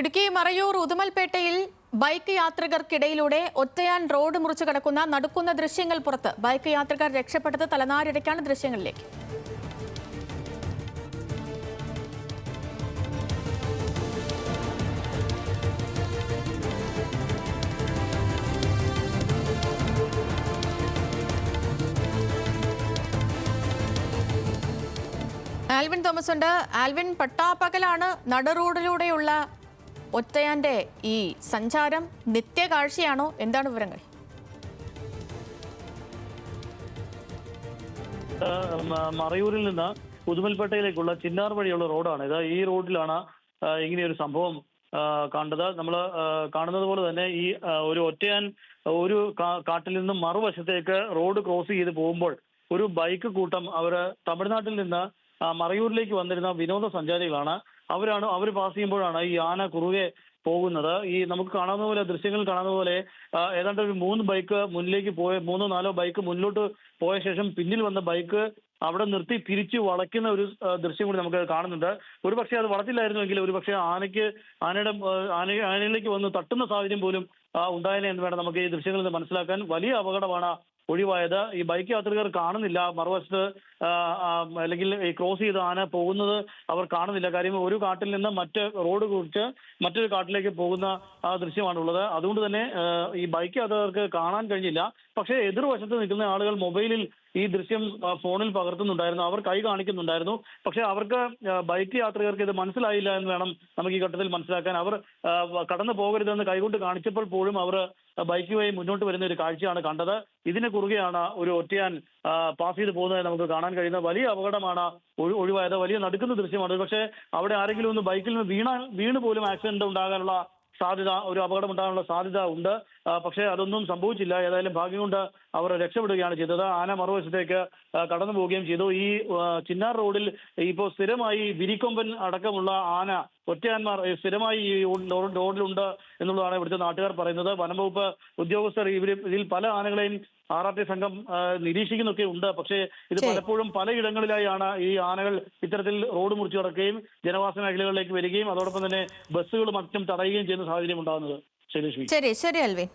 ഇടുക്കി മറയൂർ ഉദുമൽപേട്ടയിൽ ബൈക്ക് യാത്രികർക്കിടയിലൂടെ ഒറ്റയാൻ റോഡ് മുറിച്ചു കടക്കുന്ന നടുക്കുന്ന ദൃശ്യങ്ങൾ പുറത്ത്. ബൈക്ക് യാത്രികർ രക്ഷപ്പെട്ടത് തലനാരിടയ്ക്കാണ് ദൃശ്യങ്ങളിലേക്ക്. ആൽവിൻ തോമസ് ഉണ്ട്. ആൽവിൻ പട്ടാപ്പകലാണ് നടുറോഡിലൂടെയുള്ള ഒറ്റയാന്റെ ഈ സഞ്ചാരം നിത്യകാഴ്ചയാണോ? എന്താണ് വിവരങ്ങൾ? മറയൂരിൽ നിന്ന് പുതുമൽപേട്ടയിലേക്കുള്ള ചിന്നാർ വഴിയുള്ള റോഡാണ്. ഇത് ഈ റോഡിലാണ് ഇങ്ങനെയൊരു സംഭവം കണ്ടത്. നമ്മൾ കാണുന്നത് പോലെ തന്നെ ഈ ഒരു ഒറ്റയാൻ ഒരു കാട്ടിൽ നിന്ന് മറുവശത്തേക്ക് റോഡ് ക്രോസ് ചെയ്ത് പോകുമ്പോൾ ഒരു ബൈക്ക് കൂട്ടം അവർ തമിഴ്നാട്ടിൽ നിന്ന് മറയൂരിലേക്ക് വന്നിരുന്ന വിനോദസഞ്ചാരികളാണ് അവരാണ് അവർ പാസ് ചെയ്യുമ്പോഴാണ് ഈ ആന കുറുകെ പോകുന്നത്. ഈ നമുക്ക് കാണാവുന്ന പോലെ ദൃശ്യങ്ങൾ കാണാവുന്ന പോലെ ഏതാണ്ട് ഒരു മൂന്ന് ബൈക്ക് മുന്നിലേക്ക് പോയ മൂന്നോ നാലോ ബൈക്ക് മുന്നിലോട്ട് പോയ ശേഷം പിന്നിൽ വന്ന ബൈക്ക് അവിടെ നിർത്തി തിരിച്ച് വളയ്ക്കുന്ന ഒരു ദൃശ്യം കൂടി നമുക്ക് കാണുന്നുണ്ട്. ഒരു പക്ഷേ അത് വളച്ചില്ലായിരുന്നുവെങ്കിൽ ഒരു പക്ഷേ ആനയ്ക്ക് ആനയുടെ ആന ആനയിലേക്ക് വന്ന് തട്ടുന്ന സാഹചര്യം പോലും ആ, എന്ന് വേണം നമുക്ക് ഈ ദൃശ്യങ്ങളിൽ നിന്ന് മനസ്സിലാക്കാൻ. വലിയ അപകടമാണ് ഒഴിവായത്. ഈ ബൈക്ക് യാത്രികർ കാണുന്നില്ല. മറുവശത്ത് അല്ലെങ്കിൽ ഈ ക്രോസ് ചെയ്ത് ആന പോകുന്നത്. അവർ കാണുന്നില്ല. കാര്യം ഒരു കാട്ടിൽ നിന്ന് മറ്റ് റോഡ് കുറിച്ച് മറ്റൊരു കാട്ടിലേക്ക് പോകുന്ന ദൃശ്യമാണുള്ളത്. അതുകൊണ്ട് തന്നെ ഈ ബൈക്ക് യാത്രികർക്ക് കാണാൻ കഴിഞ്ഞില്ല. പക്ഷേ എതിർവശത്ത് നിൽക്കുന്ന ആളുകൾ മൊബൈലിൽ ഈ ദൃശ്യം ഫോണിൽ പകർത്തുന്നുണ്ടായിരുന്നു. അവർ കൈ കാണിക്കുന്നുണ്ടായിരുന്നു. പക്ഷെ അവർക്ക് ബൈക്ക് യാത്രികർക്ക് ഇത് മനസ്സിലായില്ല എന്ന് വേണം നമുക്ക് ഈ ഘട്ടത്തിൽ മനസ്സിലാക്കാൻ. അവർ കടന്നു പോകരുതെന്ന് കൈകൊണ്ട് കാണിച്ചപ്പോൾ പോലും അവർ ബൈക്ക് വഴി മുന്നോട്ട് വരുന്ന ഒരു കാഴ്ചയാണ് കണ്ടത്. ഇതിന് കുറുകെയാണ് ഒരു ഒറ്റയാൻ പാസ് ചെയ്ത് പോകുന്നത് നമുക്ക് കാണാൻ കഴിയുന്ന വലിയ അപകടമാണ് ഒഴി- ഒഴിവായത്. വലിയ നടുക്കുന്ന ദൃശ്യമാണ് പക്ഷേ അവിടെ ആരെങ്കിലും ഒന്ന് ബൈക്കിൽ നിന്ന് വീണ വീണ് പോലും ആക്സിഡന്റ് ഉണ്ടാകാനുള്ള സാധ്യത ഒരു അപകടം ഉണ്ടാകാനുള്ള സാധ്യത ഉണ്ട്. പക്ഷേ അതൊന്നും സംഭവിച്ചില്ല. ഏതായാലും ഭാഗ്യം കൊണ്ട് അവർ രക്ഷപ്പെടുകയാണ് ചെയ്തത്. ആന മറുവശത്തേക്ക് കടന്നു പോവുകയും ചെയ്തു. ഈ ചിന്നാർ റോഡിൽ ഇപ്പോൾ സ്ഥിരമായി വിരിക്കൊമ്പൻ അടക്കമുള്ള ആന ഒറ്റയാന്മാർ സ്ഥിരമായി ഈ റോഡിലുണ്ട് എന്നുള്ളതാണ് ഇവിടുത്തെ നാട്ടുകാർ പറയുന്നത്. വനംവകുപ്പ് ഉദ്യോഗസ്ഥർ ഇവർ ഇതിൽ പല ആനകളെയും ആർ ആർ ടി സംഘം നിരീക്ഷിക്കുന്നൊക്കെ ഉണ്ട്. പക്ഷേ ഇത്. പലപ്പോഴും പലയിടങ്ങളിലായാണ് ഈ ആനകൾ ഇത്തരത്തിൽ റോഡ് മുറിച്ചു കടക്കുകയും ജനവാസ മേഖലകളിലേക്ക് വരികയും അതോടൊപ്പം തന്നെ ബസ്സുകൾ മറ്റും തടയുകയും ചെയ്യുന്ന സാഹചര്യം ഉണ്ടാകുന്നത്. ശരി ശരി ശരി അൽവിൻ.